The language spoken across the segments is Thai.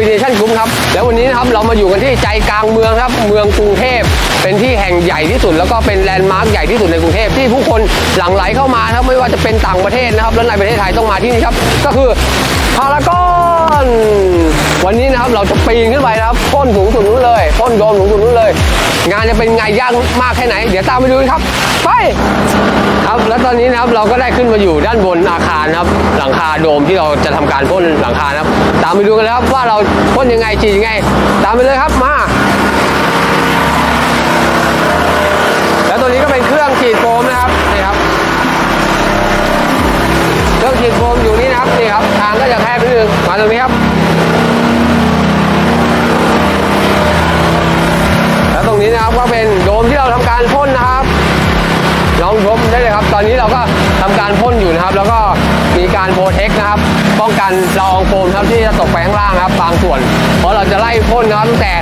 บริษัทคอมบิเนชั่นกรุ๊ปครับ แล้ววันนี้นะครับเรามาอยู่กันที่ใจกลางเมืองครับ เมืองกรุงเทพ เป็นที่แห่งใหญ่ที่สุด แล้วก็เป็นแลนด์มาร์คใหญ่ที่สุดในกรุงเทพที่ผู้คนหลั่งไหลเข้ามาครับไม่ว่าจะเป็นต่างประเทศนะครับ และในประเทศไทยต้องมาที่นี่ครับ ก็คือพารากอนวันนี้นะครับเราจะปีนขึ้นไปนะครับพ่นสูงสุดนู้นเลยพ่นโดมสูงสุดนู้นเลย งานจะเป็นไงยากมากแค่ไหน เดี๋ยวตามไปดูครับ ไปครับแล้วตอนนี้นะครับเราก็ได้ขึ้นมาอยู่ด้านบนอาคารนะครับ หลังคาโดมที่เราจะทำการพ่นหลังคานะครับ ตามไปดูกันแล้วครับว่าเราพ่นยังไงฉีดยังไง ตามไปเลยครับมาแล้วตัวนี้ก็เป็นเครื่องฉีดโฟมนะครับนี่ครับเครื่องฉีดโฟมอยู่นี่นะครับนี่ครับทางก็จะแคบนิดนึงมาตรงนี้ครับแล้วตรงนี้นะครับก็เป็นโดมที่เราทำการพ่นนะครับ ลองชมได้เลยครับ ตอนนี้เราก็ทำการพ่นอยู่นะครับ แล้วก็มีการโปรเทคนะครับ ป้องกันละอองโฟมครับที่จะตกไปข้างล่างครับบางส่วน เพราะเราจะไล่พ่นนะครับตั้งแต่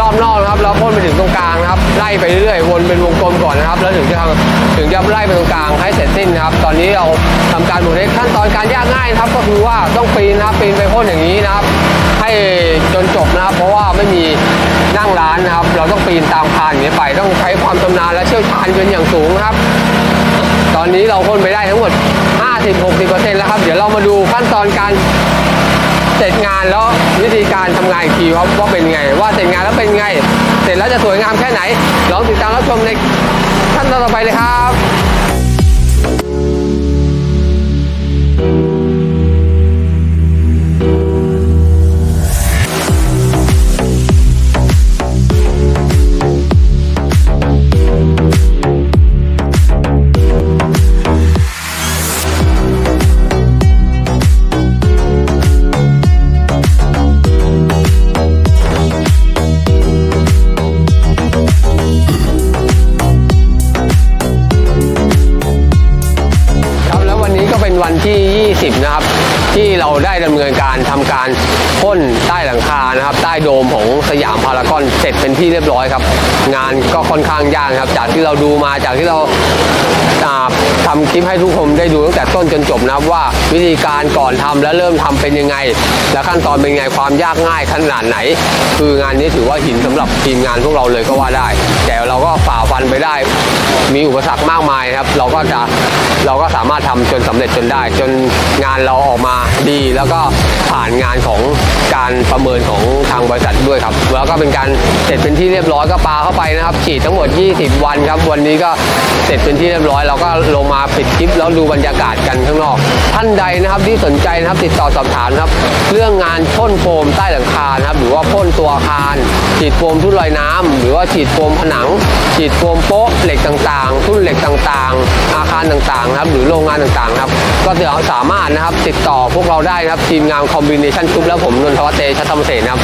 รอบนอกนะครับแล้วพ่นไปถึงตรงกลางนะครับ ไล่ไปเรื่อยๆวนเป็นวงกลมก่อนนะครับ แล้วถึงจะทำถึงจะไล่ไปตรงกลางให้เสร็จสิ้นนะครับ ตอนนี้เราทำการโปรเทคขั้นตอนการยากง่ายนะครับ ก็คือว่าต้องปีนนะครับปีนไปพ่นอย่างนี้นะครับ ให้จนจบนะครับ เพราะว่าไม่มีนั่งร้านนะครับ เราต้องปีนตามคานอย่างนี้ไป ต้องใช้ความชำนาญและเชี่ยวชาญเป็นอย่างสูงนะครับ ตอนนี้เราพ่นไปได้ทั้งหมด 50-60%แล้วครับ เดี๋ยวเรามาดูขั้นตอนการเสร็จงานแล้ววิธีการทำงานอีกทีว่าว่าเป็นไง ว่าเสร็จงานแล้วเป็นไง เสร็จแล้วจะสวยงามแค่ไหนลองติดตามรับชมในขั้นตอนต่อไปเลยครับ Hey, เราได้ดำเนินการทำการพ่นใต้หลังคานะครับ ใต้โดมของสยามพารากอนเสร็จเป็นที่เรียบร้อยครับ งานก็ค่อนข้างยากครับ จากที่เราดูมาจากที่เราอ่าทำคลิปให้ทุกคนได้ดูตั้งแต่ต้นจนจบนะครับว่าวิธีการก่อนทำและเริ่มทำเป็นยังไง และขั้นตอนเป็นยังไงความยากง่ายขนาดไหน คืองานนี้ถือว่าหินสำหรับทีมงานพวกเราเลยก็ว่าได้ แต่เราก็ฝ่าฟันไปได้ มีอุปสรรคมากมายครับ เราก็จะเราก็สามารถทำจนสำเร็จจนได้ จนงานเราออกมาดีแล้วก็ผ่านงานของการประเมินของทางบริษัทด้วยครับ แล้วก็เป็นการเสร็จเป็นที่เรียบร้อยก็ปาเข้าไปนะครับ ฉีดทั้งหมด 20 วันครับ วันนี้ก็เสร็จเป็นที่เรียบร้อย เราก็ลงมาปิดคลิปแล้วดูบรรยากาศกันข้างนอก ท่านใดนะครับที่สนใจนะครับติดต่อสอบถามครับ เรื่องงานพ่นโฟมใต้หลังคานะครับ หรือว่าพ่นตัวอาคาร ฉีดโฟมทุ่นลอยน้ำหรือว่าฉีดโฟมผนัง ฉีดโฟมโป๊ะเหล็กต่างๆ ทุ่นเหล็กต่างๆ อาคารต่างๆนะครับ หรือโรงงานต่างๆครับ ก็เดี๋ยวสามารถนะครับติดต่อพวกเราได้นะครับทีมงานคอมบิเนชันกรุ๊ปแล้วผมนนทวัฒน์เตชะธรรมเสนนะครับ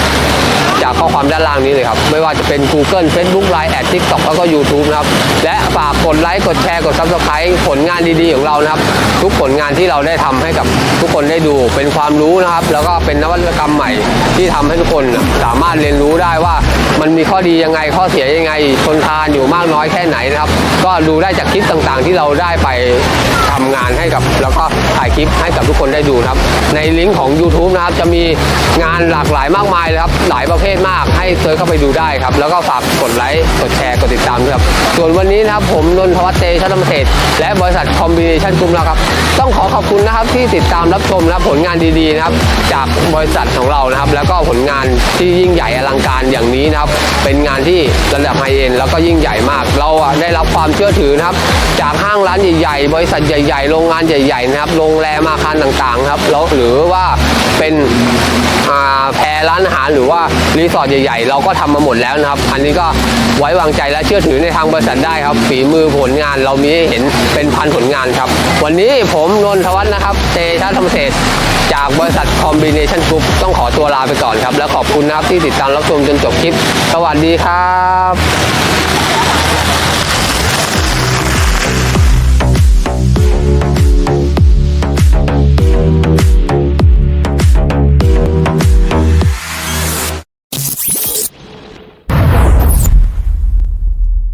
จากข้อความด้านล่างนี้เลยครับ ไม่ว่าจะเป็น Google Facebook Line แอด TikTok แล้วก็ YouTube นะครับ และฝากกดไลค์กดแชร์กด Subscribe ผลงานดีๆ ของเรานะครับ ทุกผลงานที่เราได้ทำให้กับทุกคนได้ดูเป็นความรู้นะครับ แล้วก็เป็นนวัตกรรมใหม่ที่ทำให้ทุกคนสามารถเรียนรู้ได้ว่ามันมีข้อดียังไงข้อเสียยังไงทนทานอยู่มากน้อยแค่ไหนนะครับ ก็ดูได้จากคลิปต่างๆ ที่เราได้ไปทำงานให้กับ แล้วก็ถ่ายคลิปให้กับทุกคนได้ดูนะครับในลิงก์ของ YouTube นะครับ จะมีงานหลากหลายมากมายเลยครับ หลายประเภทมากให้เซิร์ชเข้าไปดูได้ครับ แล้วก็ฝากกดไลค์ กดแชร์ กดติดตามด้วยครับ ส่วนวันนี้นะครับ ผมนนทวัฒน์เตชะธรรมเศษและบริษัทคอมบิเนชั่นกลุ่มเราครับ ต้องขอขอบคุณนะครับที่ติดตามรับชมนะผลงานดีๆนะครับ จากบริษัทของเรานะครับ แล้วก็ผลงานที่ยิ่งใหญ่อลังการอย่างนี้นะครับ เป็นงานที่ระดับไฮเอ็นแล้วก็ยิ่งใหญ่มาก เราได้รับความเชื่อถือนะครับ จากห้างร้านใหญ่ๆบริษัทใหญ่ ๆ โรงงานใหญ่ๆนะครับโรงแรมอาคารต่างๆครับแล้วหรือว่าเป็นแพรร้านอาหารหรือว่ารีสอร์ทใหญ่ๆ เราก็ทำมาหมดแล้วนะครับ อันนี้ก็ไว้วางใจและเชื่อถือในทางบริษัทได้ครับ ฝีมือผลงานเรามีให้เห็นเป็นพันผลงานครับ วันนี้ผมนนทวัฒน์นะครับเตชะธรรมเศษจากบริษัทคอมบิเนชั่นกรุ๊ปต้องขอตัวลาไปก่อนครับ และขอบคุณนะครับที่ติดตามรับชมจนจบคลิป สวัสดีครับ